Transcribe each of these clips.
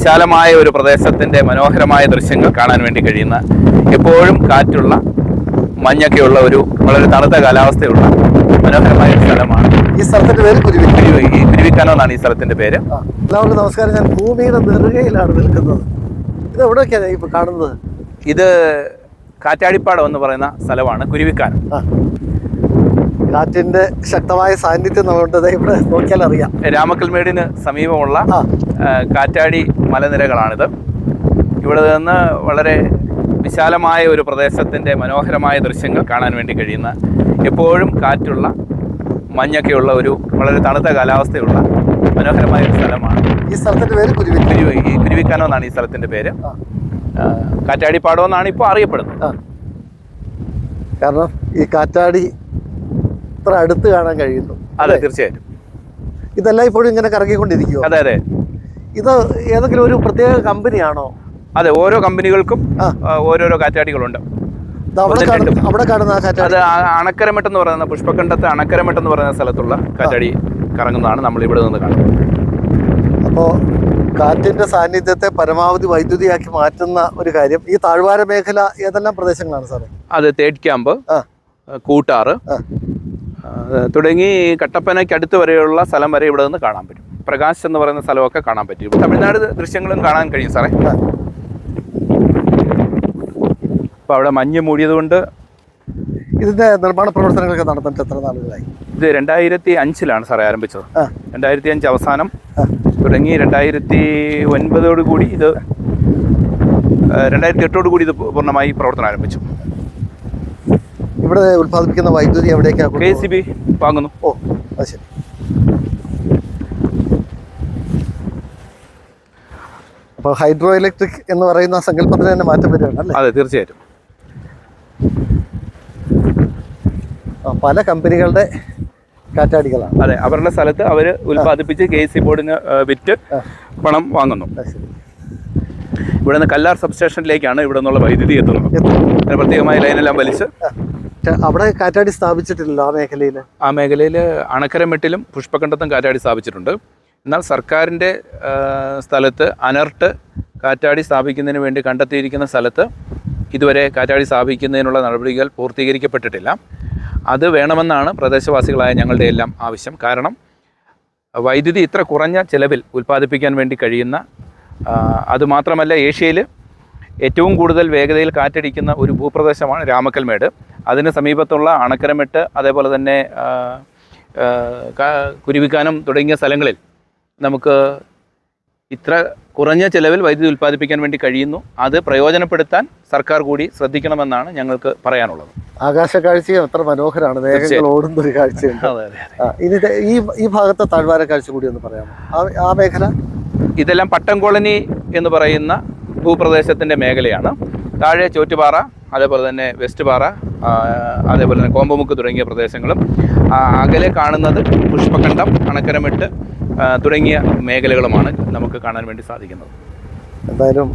വിശാലമായ ഒരു പ്രദേശത്തിന്റെ മനോഹരമായ ദൃശ്യങ്ങൾ കാണാൻ വേണ്ടി കഴിയുന്ന എപ്പോഴും കാറ്റുള്ള മഞ്ഞൊക്കെയുള്ള ഒരു വളരെ തണുത്ത കാലാവസ്ഥയുള്ള മനോഹരമായ സ്ഥലമാണ്. ഈ സ്ഥലത്തിന്റെ പേര് കുരുവിക്കാനോ എന്നാണ് ഈ സ്ഥലത്തിന്റെ പേര്. എല്ലാവർക്കും നമസ്കാരം. ഞാൻ ഭൂമിയുടെ നെറുകയിലാണ് നിൽക്കുന്നത്. ഇത് എവിടെയൊക്കെയാണ് ഇപ്പൊ കാണുന്നത്? ഇത് കാറ്റാടിപ്പാടം എന്ന് പറയുന്ന സ്ഥലമാണ് കുരുവിക്കാനം കാറ്റിന്റെ ശക്തമായ സാന്നിധ്യം നമ്മളുണ്ട്. ദേ ഇവിടെ നോക്കിയാൽ അറിയാം രാമക്കൽമേടിന് സമീപമുള്ള കാറ്റാടി മലനിരകളാണിത്. ഇവിടെ നിന്ന് വളരെ വിശാലമായ ഒരു പ്രദേശത്തിന്റെ മനോഹരമായ ദൃശ്യങ്ങൾ കാണാൻ വേണ്ടി കഴിയുന്ന എപ്പോഴും കാറ്റുള്ള മഞ്ഞൊക്കെയുള്ള ഒരു വളരെ തണുത്ത കാലാവസ്ഥയുള്ള മനോഹരമായ ഒരു സ്ഥലമാണ്. ഈ സ്ഥലത്തിന്റെ പേര് കുരുവി കുരുവിക്കാനോ എന്നാണ് ഈ സ്ഥലത്തിന്റെ പേര്. ആ, എന്നാണ് ഇപ്പോൾ അറിയപ്പെടുന്നത്. കാരണം ഈ കാറ്റാടി ഇത്ര അടുത്ത് കാണാൻ കഴിയുന്നു. അതെ തീർച്ചയായിട്ടും. ഇതെല്ലാം ഇപ്പോഴും ഇങ്ങനെ കറങ്ങിക്കൊണ്ടിരിക്കുക അതെ അതെ. ഇത് ഏതെങ്കിലും ഒരു പ്രത്യേക കമ്പനിയാണോ? അതെ ഓരോ കമ്പനികൾക്കും ഓരോരോ കാറ്റാടികളുണ്ട്. അവിടെ കാണുന്ന അത് അണക്കരമെട്ടെന്ന് എന്ന് പറയുന്ന പുഷ്പഖണ്ഡത്തെ അണക്കരമെട്ടെന്ന് പറയുന്ന സ്ഥലത്തുള്ള കാറ്റാടി കറങ്ങുന്നതാണ് നമ്മൾ ഇവിടെ നിന്ന് കാണുന്നത്. അപ്പോ കാറ്റിന്റെ സാന്നിധ്യത്തെ പരമാവധി വൈദ്യുതിയാക്കി മാറ്റുന്ന ഒരു കാര്യം. ഈ താഴ്വാര മേഖല ഏതെല്ലാം പ്രദേശങ്ങളാണ് സാറേ? അത് തേഡ് ക്യാമ്പ് കൂട്ടാറ് തുടങ്ങി കട്ടപ്പനയ്ക്ക് അടുത്ത് വരെയുള്ള സ്ഥലം വരെ ഇവിടെ നിന്ന് കാണാൻ പറ്റും. പ്രകാശ് എന്ന് പറയുന്ന സ്ഥലമൊക്കെ കാണാൻ പറ്റും. തമിഴ്നാട് ദൃശ്യങ്ങളും കാണാൻ കഴിയും സാറേ. അപ്പോൾ അവിടെ മഞ്ഞ് മൂടിയത് കൊണ്ട് ഇതിന്റെ നിർമ്മാണ പ്രവർത്തനങ്ങളൊക്കെ നടന്നിട്ട് എത്ര നാളുകളായി? ഇത് രണ്ടായിരത്തി അഞ്ചിലാണ് സാറേ ആരംഭിച്ചത്. രണ്ടായിരത്തി അഞ്ച് അവസാനം തുടങ്ങി രണ്ടായിരത്തി ഒൻപതോട് കൂടി ഇത് രണ്ടായിരത്തി എട്ടോട് കൂടി ഇത് പൂർണമായി പ്രവർത്തനം ആരംഭിച്ചു. ഇവിടെ ഉത്പാദിപ്പിക്കുന്ന വൈദ്യുതി എവിടേക്കാണ് കെ സി ബി വാങ്ങുന്നു. ഓ അത് ശരി. അപ്പോൾ ഹൈഡ്രോ ഇലക്ട്രിക് എന്ന് പറയുന്ന സങ്കല്പത്തിന് തന്നെ മാറ്റം വരികയാണ് അല്ലേ? അതെ തീർച്ചയായിട്ടും. പല കമ്പനികളുടെ കാറ്റാടികളാണ്. അതെ അവരുടെ സ്ഥലത്ത് അവർ ഉൽപ്പാദിപ്പിച്ച് കെ സി ബോർഡിന് വിറ്റ് പണം വാങ്ങുന്നു. ഇവിടെ നിന്ന് കല്ലാർ സബ്സ്റ്റേഷനിലേക്കാണ് ഇവിടെ നിന്നുള്ള വൈദ്യുതി എത്തുന്നത്. പ്രത്യേകമായ ലൈനെല്ലാം വലിച്ച്. അവിടെ കാറ്റാടി സ്ഥാപിച്ചിട്ടില്ലല്ലോ ആ മേഖലയിൽ ആ മേഖലയിൽ അണക്കരമെട്ടിലും പുഷ്പകണ്ഠത്തും കാറ്റാടി സ്ഥാപിച്ചിട്ടുണ്ട്. എന്നാൽ സർക്കാരിന്റെ സ്ഥലത്ത് അനർട്ട് കാറ്റാടി സ്ഥാപിക്കുന്നതിന് വേണ്ടി കണ്ടെത്തിയിരിക്കുന്ന സ്ഥലത്ത് ഇതുവരെ കാറ്റാടി സ്ഥാപിക്കുന്നതിനുള്ള നടപടികൾ പൂർത്തീകരിക്കപ്പെട്ടിട്ടില്ല. അത് വേണമെന്നാണ് പ്രദേശവാസികളായ ഞങ്ങളുടെ എല്ലാം ആവശ്യം. കാരണം വൈദ്യുതി ഇത്ര കുറഞ്ഞ ചിലവിൽ ഉൽപ്പാദിപ്പിക്കാൻ വേണ്ടി കഴിയുന്ന അതുമാത്രമല്ല ഏഷ്യയിൽ ഏറ്റവും കൂടുതൽ വേഗതയിൽ കാറ്റടിക്കുന്ന ഒരു ഭൂപ്രദേശമാണ് രാമക്കൽമേട്. അതിന് സമീപത്തുള്ള അണക്കരമെട്ട് അതേപോലെ തന്നെ കുരുവിക്കാനം തുടങ്ങിയ സ്ഥലങ്ങളിൽ നമുക്ക് ഇത്ര കുറഞ്ഞ ചിലവിൽ വൈദ്യുതി ഉൽപ്പാദിപ്പിക്കാൻ വേണ്ടി കഴിയുന്നു. അത് പ്രയോജനപ്പെടുത്താൻ സർക്കാർ കൂടി ശ്രദ്ധിക്കണമെന്നാണ് ഞങ്ങൾക്ക് പറയാനുള്ളത്. ആകാശ കാഴ്ചയും അത്ര മനോഹരമാണ് ഓടുന്ന ഒരു കാഴ്ചയുണ്ട്. ആ, ഇനി ഈ ഈ ഭാഗത്തെ താഴ്വാര കാഴ്ച കൂടി ഒന്ന് പറയാമോ? ആ- ആ മേഖല? ഇതെല്ലാം പട്ടം കോളനി എന്ന് പറയുന്ന ഭൂപ്രദേശത്തിന്റെ മേഖലയാണ്. താഴെ ചോറ്റുപാറ അതേപോലെ തന്നെ വെസ്റ്റ് പാറ അതേപോലെ തന്നെ കോമ്പമുക്ക് തുടങ്ങിയ പ്രദേശങ്ങളും അകലെ കാണുന്നത് പുഷ്പഖണ്ഡം അണക്കരമെട്ട് തുടങ്ങിയ മേഖലകളുമാണ് നമുക്ക് കാണാൻ വേണ്ടി സാധിക്കുന്നത്. എന്തായാലും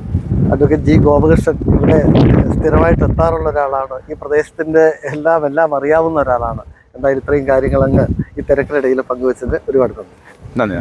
അഡ്വക്കേറ്റ് ജി ഗോപകൃഷ്ണൻ ഇവിടെ സ്ഥിരമായിട്ട് എത്താറുള്ള ഒരാളാണ്. ഈ പ്രദേശത്തിന്റെ എല്ലാം എല്ലാം അറിയാവുന്ന ഒരാളാണ്. എന്തായാലും ഇത്രയും കാര്യങ്ങൾ അങ്ങ് ഈ തിരക്കിനിടയിൽ പങ്കുവച്ചത് ഒരുപാട് നന്ദി നന്ദി.